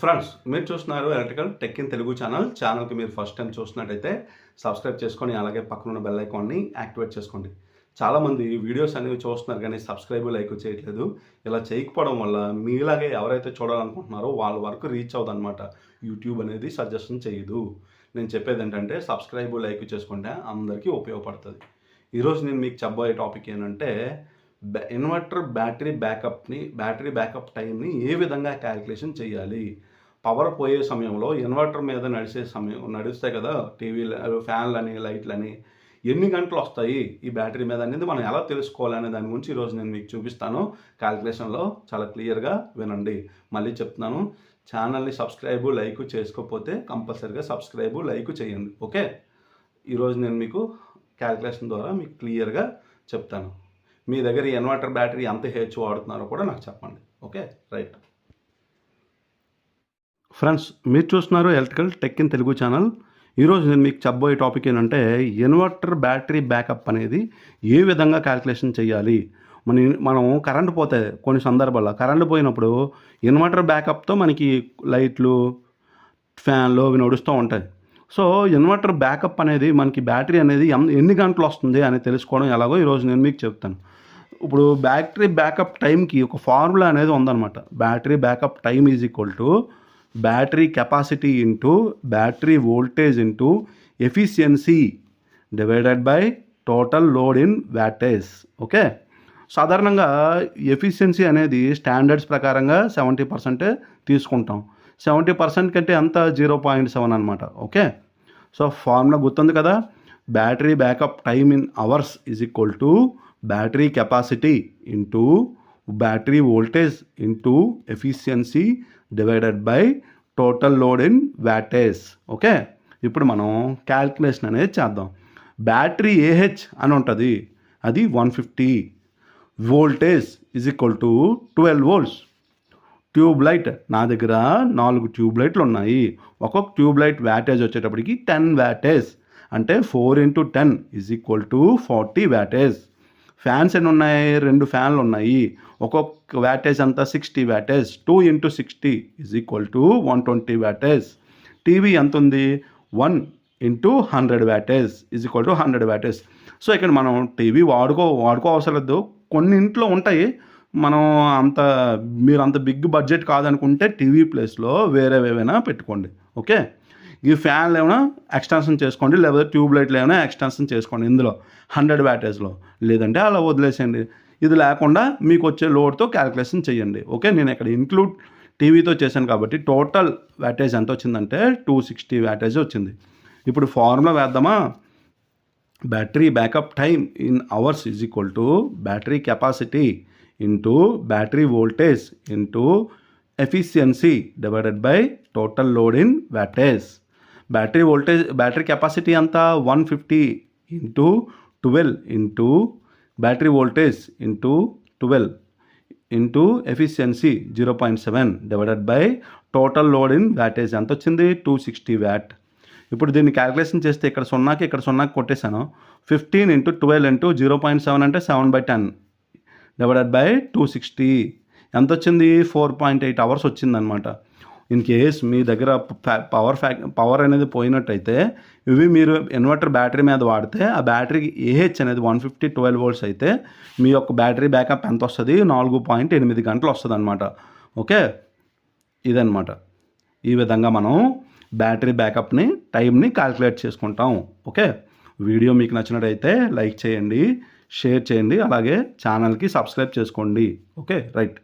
Friends మీరు చూస్తున్నారు electrical tech in Telugu channel. ఛానల్కి మీరు ఫస్ట్ టైం చూస్తున్నట్టయితే సబ్స్క్రైబ్ చేసుకొని అలాగే పక్కన ఉన్న బెల్ ఐకాన్ని యాక్టివేట్ చేసుకోండి. చాలామంది వీడియోస్ అనేవి చూస్తున్నారు కానీ సబ్స్క్రైబ్ లైక్ చేయట్లేదు. ఇలా చేయకపోవడం వల్ల మీలాగే ఎవరైతే చూడాలనుకుంటున్నారో వాళ్ళ వరకు రీచ్ అవుదన్నమాట యూట్యూబ్ అనేది సజెషన్ చేయదు. నేను చెప్పేది ఏంటంటే సబ్స్క్రైబ్ లైక్ చేసుకుంటే అందరికీ ఉపయోగపడుతుంది. ఈరోజు నేను మీకు చెప్పబోయే టాపిక్ ఏంటంటే ఇన్వర్టర్ బ్యాటరీ బ్యాకప్ని బ్యాటరీ బ్యాకప్ టైంని ఏ విధంగా క్యాలిక్యులేషన్ చేయాలి? పవర్ పోయే సమయంలో ఇన్వర్టర్ మీద నడిచే సమయం నడుస్తాయి కదా టీవీలు ఫ్యాన్లని లైట్లని ఎన్ని గంటలు వస్తాయి ఈ బ్యాటరీ మీద అనేది మనం ఎలా తెలుసుకోవాలనే దాని గురించి ఈరోజు నేను మీకు చూపిస్తాను. క్యాలిక్యులేషన్లో చాలా క్లియర్గా వినండి. మళ్ళీ చెప్తున్నాను. ఛానల్ని సబ్స్క్రైబు లైక్ చేసుకోకపోతే కంపల్సరీగా సబ్స్క్రైబు లైక్ చేయండి. ఓకే? ఈరోజు నేను మీకు క్యాలిక్యులేషన్ ద్వారా మీకు క్లియర్గా చెప్తాను. మీ దగ్గర ఇన్వర్టర్ బ్యాటరీ ఎంత హెచ్ వాడుతున్నారో కూడా నాకు చెప్పండి. ఓకే రైట్ ఫ్రెండ్స్ మీరు చూస్తున్నారు electrical tech in Telugu channel ఈరోజు నేను మీకు చెప్పబోయే టాపిక్ ఏంటంటే ఇన్వర్టర్ బ్యాటరీ బ్యాకప్ అనేది ఏ విధంగా క్యాలిక్యులేషన్ చేయాలి? మన మనం కరెంట్ పోతే కొన్ని సందర్భాల్లో కరెంట్ పోయినప్పుడు ఇన్వర్టర్ బ్యాకప్తో మనకి లైట్లు ఫ్యాన్లు అవి నడుస్తూ ఉంటాయి. సో ఇన్వర్టర్ బ్యాకప్ అనేది మనకి బ్యాటరీ అనేది ఎన్ని గంటలు వస్తుంది అని తెలుసుకోవడం ఎలాగో ఈరోజు నేను మీకు చెప్తాను. ఇప్పుడు బ్యాటరీ బ్యాకప్ టైంకి ఒక ఫార్ములా అనేది ఉందన్నమాట. Battery backup time is equal to battery capacity into battery voltage into efficiency divided by total load in wattage okay? సాధారణంగా ఎఫిషియన్సీ అనేది స్టాండర్డ్స్ ప్రకారంగా సెవెంటీ పర్సెంటే తీసుకుంటాం. సెవెంటీ పర్సెంట్ కంటే అంత జీరో పాయింట్ సెవెన్ అనమాట ఓకే? సో ఫార్ములా గుర్తుంది కదా? Battery backup time in hours is equal to battery capacity into battery voltage into efficiency divided by total load in wattage okay? ఇప్పుడు మనం calculation అనేది చేద్దాం. Battery AH అని ఉంటుంది. అది one fifty. Voltage is equal to twelve volts tube light నా దగ్గర నాలుగు ట్యూబ్ లైట్లు ఉన్నాయి. ఒక్కొక్క ట్యూబ్ లైట్ వ్యాటేజ్ వచ్చేటప్పటికి టెన్ వ్యాటేజ్ అంటే four into ten is equal to forty wattage fans ఎన్ని ఉన్నాయి? రెండు ఫ్యాన్లు ఉన్నాయి. ఒక్కొక్క వ్యాటేజ్ అంతా sixty wattage two into sixty is equal to one twenty wattage TV ఎంత ఉంది one into hundred wattage is equal to hundred wattage so ఇక్కడ మనం టీవీ వాడుకో వాడుకో అవసరం లేదు. కొన్ని ఇంట్లో ఉంటాయి. మనం అంత మీరు అంత బిగ్ బడ్జెట్ కాదనుకుంటే టీవీ ప్లేస్లో వేరేవేవైనా పెట్టుకోండి. ఓకే? ఈ ఫ్యాన్లు ఏమైనా ఎక్స్టెన్షన్ చేసుకోండి లేకపోతే ట్యూబ్ లైట్లు ఏమైనా ఎక్స్టెన్షన్ చేసుకోండి ఇందులో హండ్రెడ్ వ్యాటేజ్లో లేదంటే అలా వదిలేసేయండి. ఇది లేకుండా మీకు వచ్చే లోడ్తో క్యాలిక్యులేషన్ చేయండి. ఓకే? నేను ఇక్కడ ఇంక్లూడ్ టీవీతో చేశాను కాబట్టి టోటల్ వ్యాటేజ్ ఎంత వచ్చిందంటే టూ సిక్స్టీ వ్యాటేజ్ వచ్చింది. ఇప్పుడు ఫార్ములా వేద్దామా? Battery backup time in hours is equal to battery capacity into battery voltage into efficiency divided by total load in wattage battery voltage battery capacity అంతా one fifty into twelve into battery voltage into twelve into efficiency zero point seven divided by total load in wattage ఎంత వచ్చింది? Two sixty VAT ఇప్పుడు దీన్ని calculation చేస్తే ఇక్కడ సున్నాకి ఇక్కడ సున్నాకి కొట్టేశాను. Fifteen into twelve into zero point seven అంటే seven by ten divided by two sixty. ఎంత వచ్చింది? ఫోర్ పాయింట్ ఎయిట్ అవర్స్ వచ్చిందనమాట ఇన్ కేస్ మీ దగ్గర పవర్ ఫ్యాక్ పవర్ అనేది పోయినట్టయితే ఇవి మీరు ఇన్వర్టర్ బ్యాటరీ మీద వాడితే ఆ బ్యాటరీకి ఏహెచ్ అనేది వన్ ఫిఫ్టీ ట్వెల్వ్ వోల్ట్స్ అయితే మీ యొక్క బ్యాటరీ బ్యాకప్ ఎంత వస్తుంది నాలుగు పాయింట్ ఎనిమిది గంటలు వస్తుంది అనమాట ఓకే? ఇదనమాట ఈ విధంగా మనం బ్యాటరీ బ్యాకప్ని టైంని క్యాలిక్యులేట్ చేసుకుంటాం. ఓకే? వీడియో మీకు నచ్చినట్టయితే లైక్ చేయండి షేర్ చేయండి అలాగే ఛానల్కి సబ్స్క్రైబ్ చేసుకోండి. ఓకే? రైట్.